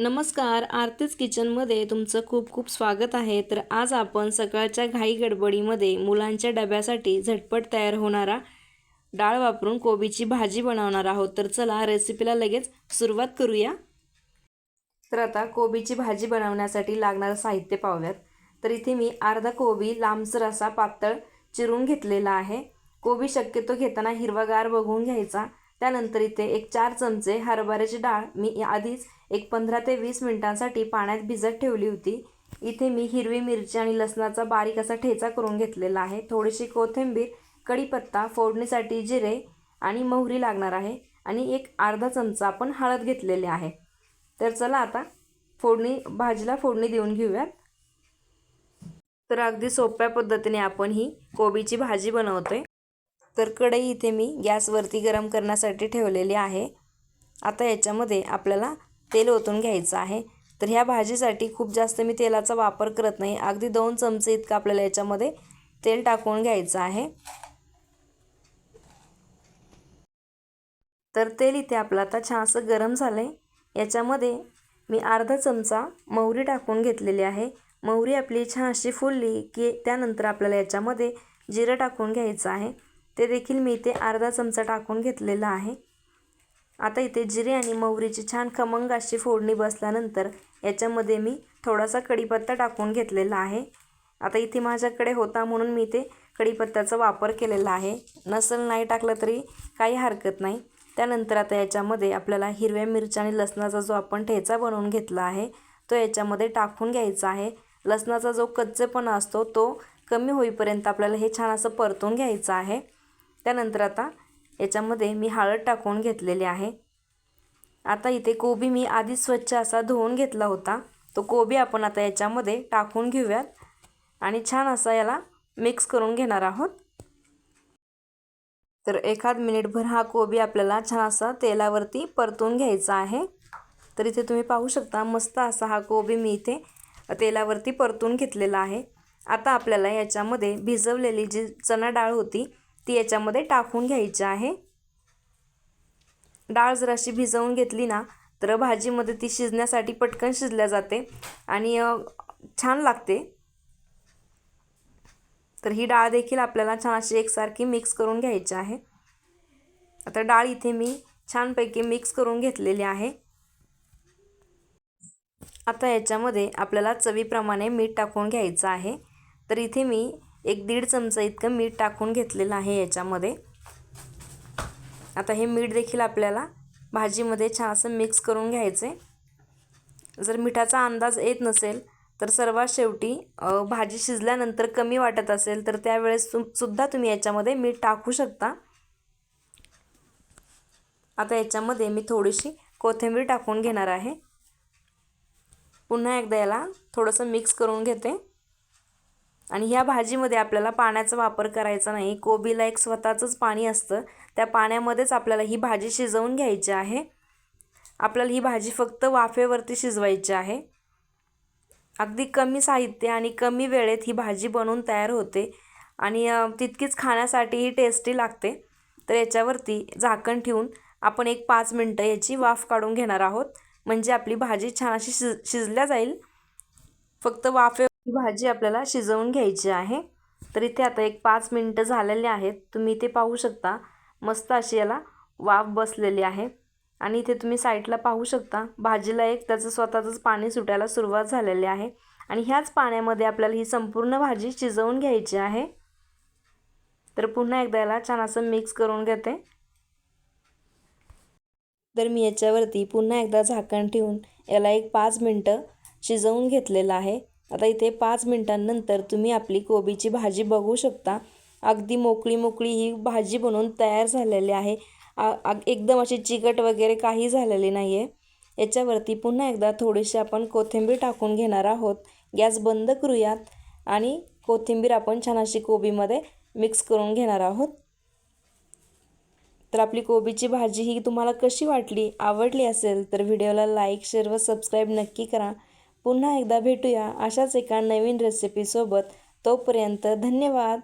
नमस्कार आरतीच किचनमध्ये तुमचं खूप खूप स्वागत आहे. तर आज आपण सकाळच्या घाई गडबडीमध्ये मुलांच्या डब्यासाठी झटपट तयार होणारा डाळ वापरून कोबीची भाजी बनवणार आहोत. तर चला रेसिपीला लगेच सुरुवात करूया. तर आता कोबीची भाजी बनवण्यासाठी लागणारं साहित्य पाहूयात. तर इथे मी अर्धा कोबी लांबसर असा पातळ चिरून घेतलेला आहे. कोबी शक्यतो घेताना हिरवागार बघून घ्यायचा. त्यानंतर इथे एक चार चमचे हरभऱ्याची डाळ मी आधीच एक पंधरा ते वीस मिनिटांसाठी पाण्यात भिजत ठेवली होती. इथे मी हिरवी मिरची आणि लसणाचा बारीक असा ठेचा करून घेतलेला आहे. थोडीशी कोथिंबीर कढीपत्ता फोडणीसाठी जिरे आणि मोहरी लागणार आहे आणि एक अर्धा चमचा आपण हळद घेतलेले आहे. तर चला आता फोडणी भाजीला फोडणी देऊन घेऊयात. तर अगदी सोप्या पद्धतीने आपण ही कोबीची भाजी बनवतोय. तर कढई इथे मी गॅसवरती गरम करण्यासाठी ठेवलेली आहे. आता याच्यामध्ये आपल्याला तेल ओतून घ्यायचं आहे. तर ह्या भाजीसाठी खूप जास्त मी तेलाचा वापर करत नाही. अगदी दोन चमचे इतकं आपल्याला याच्यामध्ये तेल टाकून घ्यायचं आहे. तर तेल इथे आपलं आता छान असं गरम झालं आहे याच्यामध्ये मी अर्धा चमचा मोहरी टाकून घेतलेली आहे. मोहरी आपली छान अशी फुलली की त्यानंतर आपल्याला याच्यामध्ये जिरं टाकून घ्यायचं आहे. ते देखील मी इथे अर्धा चमचा टाकून घेतलेला आहे. आता इथे जिरे आणि मोहरीची छान खमंग अशी फोडणी बसल्यानंतर याच्यामध्ये मी थोडासा कढीपत्ता टाकून घेतलेला आहे. आता इथे माझ्याकडे होता म्हणून मी इथे कढीपत्त्याचा वापर केलेला आहे. नसल नाही टाकलं तरी काही हरकत नाही. त्यानंतर आता याच्यामध्ये आपल्याला हिरव्या मिरच्या आणि लसणाचा जो आपण ठेचा बनवून घेतला आहे तो याच्यामध्ये टाकून घ्यायचा आहे. लसणाचा जो कच्चेपणा असतो तो कमी होईपर्यंत आपल्याला हे छान असं परतून घ्यायचं आहे. त्यानंतर आता याच्यामध्ये मी हळद टाकून घेतलेली आहे. आता इथे कोबी मी आधी स्वच्छ असा धुवून घेतला होता. तो कोबी आपण आता याच्यामध्ये टाकून घेऊयात आणि छान असा याला मिक्स करून घेणार आहोत. तर एखाद मिनिटभर हा कोबी आपल्याला छान असा तेलावरती परतून घ्यायचा आहे. तर इथे तुम्ही पाहू शकता मस्त असा हा कोबी मी इथे तेलावरती परतून घेतलेला आहे. आता आपल्याला याच्यामध्ये भिजवलेली जी चणा डाळ होती ती याच्यामध्ये टाकून घ्यायची आहे. डाळ जर अशी भिजवून घेतली ना तर भाजीमध्ये ती शिजण्यासाठी पटकन शिजल्या जाते आणि छान लागते. तर ही डाळ देखील आपल्याला छान अशी एकसारखी मिक्स करून घ्यायची आहे. आता डाळ इथे मी छानपैकी मिक्स करून घेतलेली आहे. आता याच्यामध्ये आपल्याला चवीप्रमाणे मीठ टाकून घ्यायचं आहे. तर इथे मी एक दीड चमचा इतकं मीठ टाकून घेतलेलं आहे याच्यामध्ये. आता हे मीठ देखील आपल्याला भाजीमध्ये छान असं मिक्स करून घ्यायचं आहे जर मिठाचा अंदाज येत नसेल तर सर्वात शेवटी भाजी शिजल्यानंतर कमी वाटत असेल तर त्यावेळेस तुम सुद्धा तुम्ही याच्यामध्ये मीठ टाकू शकता. आता याच्यामध्ये मी थोडीशी कोथिंबीर टाकून घेणार आहे. पुन्हा एकदा याला थोडंसं मिक्स करून घेते. आणि ह्या भाजीमध्ये आपल्याला पाण्याचा वापर करायचा नाही. कोबीला एक स्वतःचंच पाणी असतं. त्या पाण्यामध्येच आपल्याला ही भाजी शिजवून घ्यायची आहे. आपल्याला ही भाजी फक्त वाफेवरती शिजवायची आहे. अगदी कमी साहित्य आणि कमी वेळेत ही भाजी बनवून तयार होते. आणि तितकीच खाण्यासाठीही टेस्टी लागते. तर याच्यावरती झाकण ठेवून आपण एक पाच मिनटं याची वाफ काढून घेणार आहोत. म्हणजे आपली भाजी छान अशी शिज शिजल्या जाईल. फक्त वाफे ही भाजी आपल्याला शिजवून घ्यायची आहे. तर इथे आता एक पाच मिनटं झालेले आहेत. तुम्ही इथे पाहू शकता मस्त अशी याला वाफ बसलेली आहे. आणि इथे तुम्ही साईडला पाहू शकता भाजीला एक त्याचं स्वतःचंच पाणी सुटायला सुरुवात झालेली आहे. आणि ह्याच पाण्यामध्ये आपल्याला ही संपूर्ण भाजी शिजवून घ्यायची आहे. तर पुन्हा एकदा याला छान असं मिक्स करून घेते. तर मी याच्यावरती पुन्हा एकदा झाकण ठेवून याला एक पाच मिनटं शिजवून घेतलेलं आहे. आता इथे पाच मिनटांनंतर तुम्ही आपली कोबीची भाजी बघू शकता. अगदी मोकळी मोकळी ही भाजी बनवून तयार झालेली आहे. एकदम अशी चिकट वगैरे काही झालेली नाही आहे याच्यावरती पुन्हा एकदा थोडीशी आपण कोथिंबीर टाकून घेणार आहोत. गॅस बंद करूयात आणि कोथिंबीर आपण छान अशी कोबीमध्ये मिक्स करून घेणार आहोत. तर आपली कोबीची भाजी ही तुम्हाला कशी वाटली आवडली असेल तर व्हिडिओला लाईक शेअर व सबस्क्राईब नक्की करा. पुन्हा एकदा भेटूया अशाच एका नवीन रेसिपीसोबत तोपर्यंत धन्यवाद.